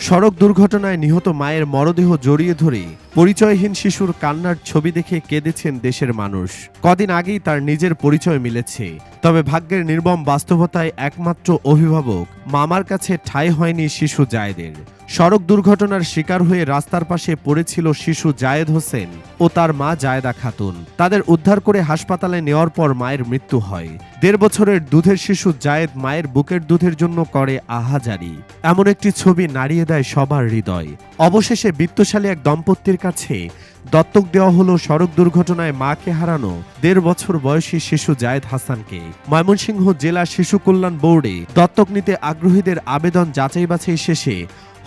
সড়ক দুর্ঘটনায় নিহত মায়ের মরদেহ জড়িয়ে ধরে পরিচয়হীন শিশুর কান্নার ছবি দেখে কেঁদেছেন দেশের মানুষ। কদিন আগেই তার নিজের পরিচয় মিলেছে। তবে ভাগ্যের নির্মম বাস্তবতায় একমাত্র অভিভাবক মামার কাছে ঠাঁই হয়নি শিশু জায়েদের। সড়ক দুর্ঘটনার শিকার হয়ে রাস্তার পাশে পড়েছিল শিশু জায়েদ হোসেন ও তার মা জায়েদা খাতুন। তাদের উদ্ধার করে হাসপাতালে নেওয়ার পর মায়ের মৃত্যু হয়। দেড় বছরের দুধের শিশু জায়েদ মায়ের বুকের দুধের জন্য করে আহাজারি। এমন একটি ছবি নাড়িয়ে দেয় সবার হৃদয়। অবশেষে বিত্তশালী এক দম্পতির কাছে। দত্তক দেওয়া হলো সড়ক দুর্ঘটনায় মাকে হারানো দেড় বছর বয়সী শিশু জায়েদ হাসানকে। ময়মনসিংহ জেলা শিশু কল্যাণ বোর্ডে দত্তক নিতে আগ্রহীদের আবেদন যাচাই বাছাই শেষে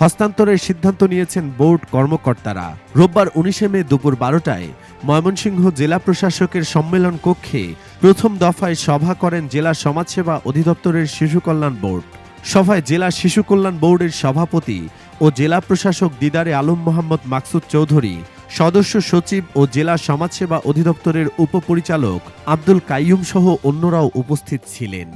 হস্তান্তরের সিদ্ধান্ত নিয়েছেন বোর্ড কর্মকর্তারা। রোববার উনিশে মে দুপুর বারোটায় ময়মনসিংহ জেলা প্রশাসকের সম্মেলন কক্ষে প্রথম দফায় সভা করেন জেলা সমাজসেবা অধিদপ্তরের শিশু কল্যাণ বোর্ড। সভায় জেলা শিশু কল্যাণ বোর্ডের সভাপতি ও জেলা প্রশাসক দিদারে আলম মোহাম্মদ মাকসুদ চৌধুরী, সদস্য সচিব ও জেলা সমাজসেবা অধিদপ্তরের উপপরিচালক আব্দুল কাইয়ুম সহ অন্যরাও উপস্থিত ছিলেন।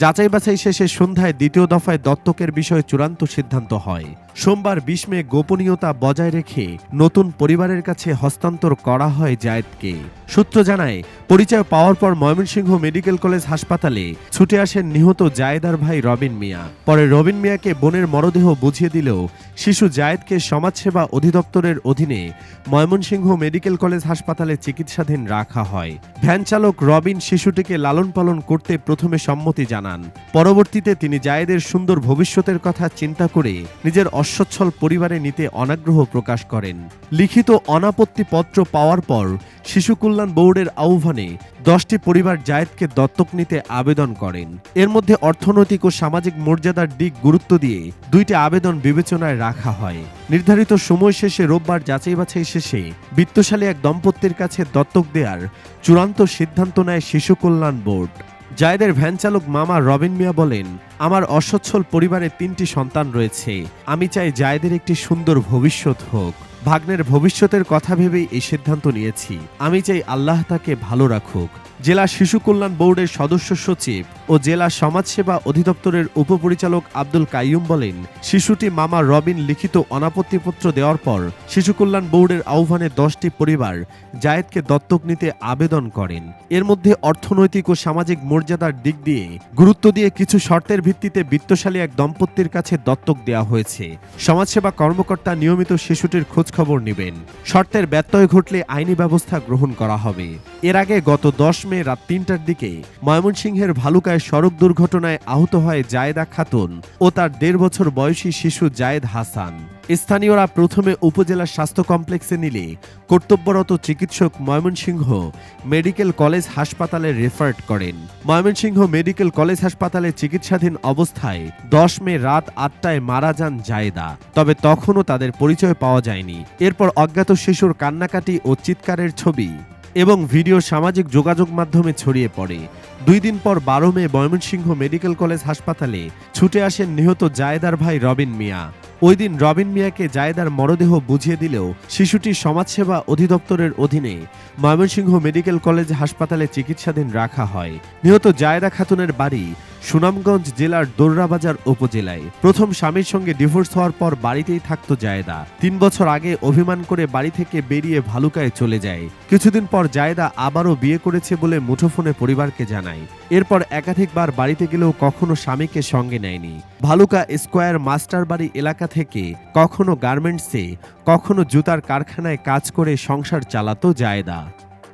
যাচাই বাছাই শেষে সন্ধ্যায় দ্বিতীয় দফায় দত্তকের বিষয়ে চূড়ান্ত সিদ্ধান্ত হয়। সোমবার বিশ মে গোপনীয়তা বজায় রেখে নতুন পরিবারের কাছে হস্তান্তর করা হয় জায়েদকে। সূত্র জানায়, পরিচয় পাওয়ার পর ময়মনসিংহ মেডিকেল কলেজ হাসপাতালে ছুটে আসেন নিহত জায়েদার ভাই রবিন মিয়া। পরে রবিন মিয়াকে বোনের মরদেহ বুঝিয়ে দিলেও শিশু জায়েদকে সমাজসেবা অধিদপ্তরের অধীনে ময়মনসিংহ মেডিকেল কলেজ হাসপাতালে চিকিৎসাধীন রাখা হয়। ভ্যান চালক রবিন শিশুটিকে লালন পালন করতে প্রথমে সম্মতি জানান। পরবর্তীতে তিনি জায়েদের সুন্দর ভবিষ্যতের কথা চিন্তা করে নিজের অসচ্ছল পরিবারে নিতে অনাগ্রহ প্রকাশ করেন। লিখিত অনাপত্তি পত্র পাওয়ার পর শিশু কল্যাণ বোর্ডের আহ্বানে দশটি পরিবার জায়েদকে দত্তক নিতে আবেদন করেন। এর মধ্যে অর্থনৈতিক ও সামাজিক মর্যাদার দিক গুরুত্ব দিয়ে দুইটি আবেদন বিবেচনায় রাখা হয়। নির্ধারিত সময় শেষে রোববার যাচাই বাছাই শেষে বিত্তশালী এক দম্পতির কাছে দত্তক দেওয়ার চূড়ান্ত সিদ্ধান্ত নেয় শিশু কল্যাণ বোর্ড। জায়েদের ভ্যান চালক মামা রবিন মিয়া বলেন, আমার অসচ্ছল পরিবারে তিনটি সন্তান রয়েছে। আমি চাই জায়েদের একটি সুন্দর ভবিষ্যৎ হোক। ভাগ্নের ভবিষ্যতের কথা ভেবেই এই সিদ্ধান্ত নিয়েছি। আমি চাই আল্লাহ তাকে ভালো রাখুক। জেলা শিশু কল্যাণ বোর্ডের সদস্য সচিব ও জেলা সমাজসেবা অধিদপ্তরের উপপরিচালক আব্দুল কাইয়ুম বলেন, শিশুটি মামা রবিন লিখিত অনাপত্তিপত্র দেওয়ার পর শিশু কল্যাণ বোর্ডের আহ্বানে দশটি পরিবার জায়েদকে দত্তক নিতে আবেদন করেন। এর মধ্যে অর্থনৈতিক ও সামাজিক মর্যাদার দিক দিয়ে গুরুত্ব দিয়ে কিছু শর্তের ভিত্তিতে বিত্তশালী এক দম্পতির কাছে দত্তক দেওয়া হয়েছে। সমাজসেবা কর্মকর্তা নিয়মিত শিশুটির খোঁজ খবর নেবেন। শর্তের ব্যত্যয় ঘটলে আইনি ব্যবস্থা গ্রহণ করা হবে। এর আগে গত দশ মে রাত তিনটার দিকে ময়মনসিংহের ভালুকায় সড়ক দুর্ঘটনায় আহত হয় জায়েদা খাতুন ও তার দেড় বছর বয়সী শিশু জায়েদ হাসান। স্থানীয়রা প্রথমে উপজেলা স্বাস্থ্য কমপ্লেক্সে নিলে কর্তব্যরত চিকিৎসক ময়মনসিংহ মেডিকেল কলেজ হাসপাতালে রেফার্ড করেন। ময়মনসিংহ মেডিকেল কলেজ হাসপাতালে চিকিৎসাধীন অবস্থায় দশ মে রাত আটটায় মারা যান জায়েদা। তবে তখনও তাদের পরিচয় পাওয়া যায়নি। এরপর অজ্ঞাত শিশুর কান্নাকাটি ও চিৎকারের ছবি এবং ভিডিও সামাজিক যোগাযোগ মাধ্যমে ছড়িয়ে পড়ে। দুই দিন পর বারো মে ময়মনসিংহ মেডিকেল কলেজ হাসপাতালে ছুটে আসেন নিহত জায়েদার ভাই রবিন মিয়া। ওই দিন রবিন মিয়াকে জায়েদার মরদেহ বুঝিয়ে দিলেও শিশুটি সমাজসেবা অধিদপ্তরের অধীনে ময়মনসিংহ মেডিকেল কলেজ হাসপাতালে চিকিৎসাধীন রাখা হয়। নিহত জায়দা খাতুনের বাড়ি সুনামগঞ্জ জেলার দোর্রাবাজার উপজেলায়। প্রথম স্বামীর সঙ্গে ডিভোর্স হওয়ার পর বাড়িতেই থাকতো জায়দা। তিন বছর আগে অভিমান করে বাড়ি থেকে বেরিয়ে ভালুকায় চলে যায়। কিছুদিন পর জায়দা আবারও বিয়ে করেছে বলে মুঠোফোনে পরিবারকে জানায়। এরপর একাধিকবার বাড়িতে গেলেও কখনো স্বামীকে সঙ্গে নেয়নি। ভালুকা স্কোয়ার মাস্টার বাড়ি এলাকা থেকে কখনো গার্মেন্টসে, কখনো জুতার কারখানায় কাজ করে সংসার চালাতো জায়েদা।